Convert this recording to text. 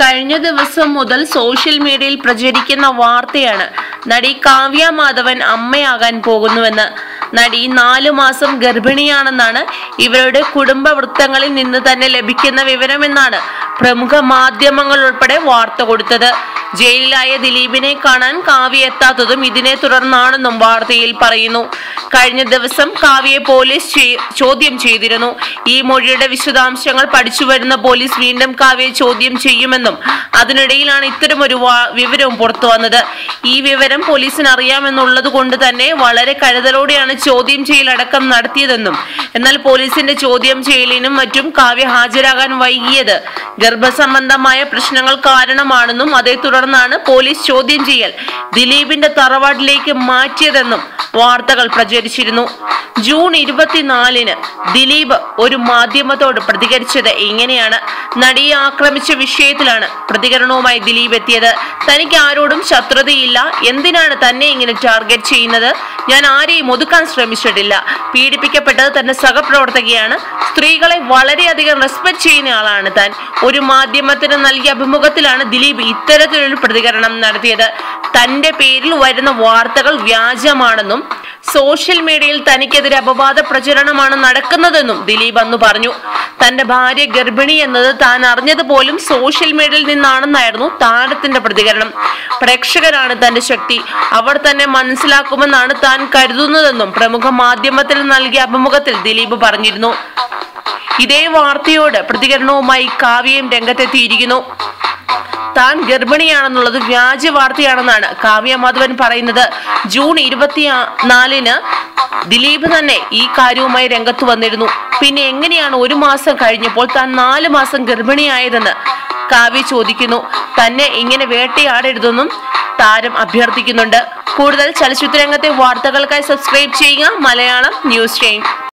കഴിഞ്ഞ ദിവസം മുതൽ സോഷ്യൽ മീഡിയയിൽ പ്രചരിക്കുന്ന വാർത്തയാണ്. നടി കാവ്യ മാധവൻ അമ്മയാകാൻ പോകുന്നുവെന്ന്. നടി നാലു മാസം ഗർഭിണിയാണെന്നാണ് ഇവരുടെ കുടുംബ വൃത്തങ്ങളിൽ നിന്ന് തന്നെ ലഭിക്കുന്ന വിവരമെന്നാണ് പ്രമുഖ മാധ്യമങ്ങൾ ഉൾപ്പെടെ വാർത്ത കൊടുത്തത്. ജയിലിലായ ദിലീപിനെ കാണാൻ കാവ്യ എത്താത്തതും ഇതിനെ തുടർന്നാണെന്നും വാർത്തയിൽ പറയുന്നു. കഴിഞ്ഞ ദിവസം കാവ്യയെ പോലീസ് ചോദ്യം ചെയ്തിരുന്നു. ഈ മൊഴിയുടെ വിശദാംശങ്ങൾ പഠിച്ചു വരുന്ന പോലീസ് വീണ്ടും കാവ്യയെ ചോദ്യം ചെയ്യുമെന്നും അതിനിടയിലാണ് ഇത്തരമൊരു വിവരവും പുറത്തു വന്നത് ഈ വിവരം പോലീസിന് അറിയാമെന്നുള്ളത് കൊണ്ട് തന്നെ വളരെ കരുതലോടെയാണ് ചോദ്യം ചെയ്യലടക്കം നടത്തിയതെന്നും എന്നാൽ പോലീസിന്റെ ചോദ്യം ചെയ്യലിനും മറ്റും കാവ്യ ഹാജരാകാൻ വൈകിയത് ഗർഭസംബന്ധമായ പ്രശ്നങ്ങൾ കാരണമാണെന്നും അതേ തുടർന്നാണ് പോലീസ് ചോദ്യം ചെയ്യൽ ദിലീപിന്റെ തറവാട്ടിലേക്ക് മാറ്റിയതെന്നും വാർത്തകൾ പ്രചരിച്ചിരുന്നു. ജൂൺ ഇരുപത്തിനാലിന് ദിലീപ് ഒരു മാധ്യമത്തോട് പ്രതികരിച്ചത് ഇങ്ങനെയാണ്. നടിയെ ആക്രമിച്ച വിഷയത്തിലാണ് പ്രതികരണവുമായി ദിലീപ് എത്തിയത്. തനിക്ക് ആരോടും ശത്രുതയില്ല എന്തിനാണ് തന്നെ ഇങ്ങനെ ടാർഗറ്റ് ചെയ്യുന്നത്? ഞാൻ ആരെയും ഒതുക്കാൻ ശ്രമിച്ചിട്ടില്ല. പീഡിപ്പിക്കപ്പെട്ടത് തന്റെ സഹപ്രവർത്തകയാണ്. സ്ത്രീകളെ വളരെയധികം റെസ്പെക്ട് ചെയ്യുന്ന ആളാണ് താൻ. ഒരു മാധ്യമത്തിന് നൽകിയ അഭിമുഖത്തിലാണ് ദിലീപ് ഇത്തരത്തിലൊരു പ്രതികരണം നടത്തിയത്. തന്റെ പേരിൽ വരുന്ന വാർത്തകൾ വ്യാജമാണെന്നും സോഷ്യൽ മീഡിയയിൽ തനിക്കെതിരെ അപവാദ പ്രചരണമാണ് നടക്കുന്നതെന്നും ദിലീപ് അന്ന് പറഞ്ഞു. തന്റെ ഭാര്യ ഗർഭിണി എന്നത് താൻ അറിഞ്ഞത് പോലും സോഷ്യൽ മീഡിയയിൽ നിന്നാണെന്നായിരുന്നു താരത്തിന്റെ പ്രതികരണം. പ്രേക്ഷകരാണ് തന്റെ ശക്തി. അവർ തന്നെ മനസ്സിലാക്കുമെന്നാണ് താൻ കരുതുന്നതെന്നും പ്രമുഖ മാധ്യമത്തിൽ നൽകിയ അഭിമുഖത്തിൽ ദിലീപ് പറഞ്ഞിരുന്നു. ഇതേ വാർത്തയോട് പ്രതികരണവുമായി കാവ്യയും രംഗത്തെത്തിയിരിക്കുന്നു. താൻ ഗർഭിണിയാണെന്നുള്ളത് വ്യാജ വാർത്തയാണെന്നാണ് കാവ്യ മാധവൻ പറയുന്നത്. ജൂൺ ഇരുപത്തി നാലിന് ദിലീപ് തന്നെ ഈ കാര്യവുമായി രംഗത്ത് വന്നിരുന്നു. പിന്നെ എങ്ങനെയാണ് ഒരു മാസം കഴിഞ്ഞപ്പോൾ താൻ നാല് മാസം ഗർഭിണിയായതെന്ന് കാവ്യ ചോദിക്കുന്നു. തന്നെ ഇങ്ങനെ വേട്ടയാടരുതെന്നും താരം അഭ്യർത്ഥിക്കുന്നുണ്ട്. കൂടുതൽ ചലച്ചിത്രരംഗത്തെ വാർത്തകൾക്കായി സബ്സ്ക്രൈബ് ചെയ്യുക മലയാളം ന്യൂസ് ടൈം.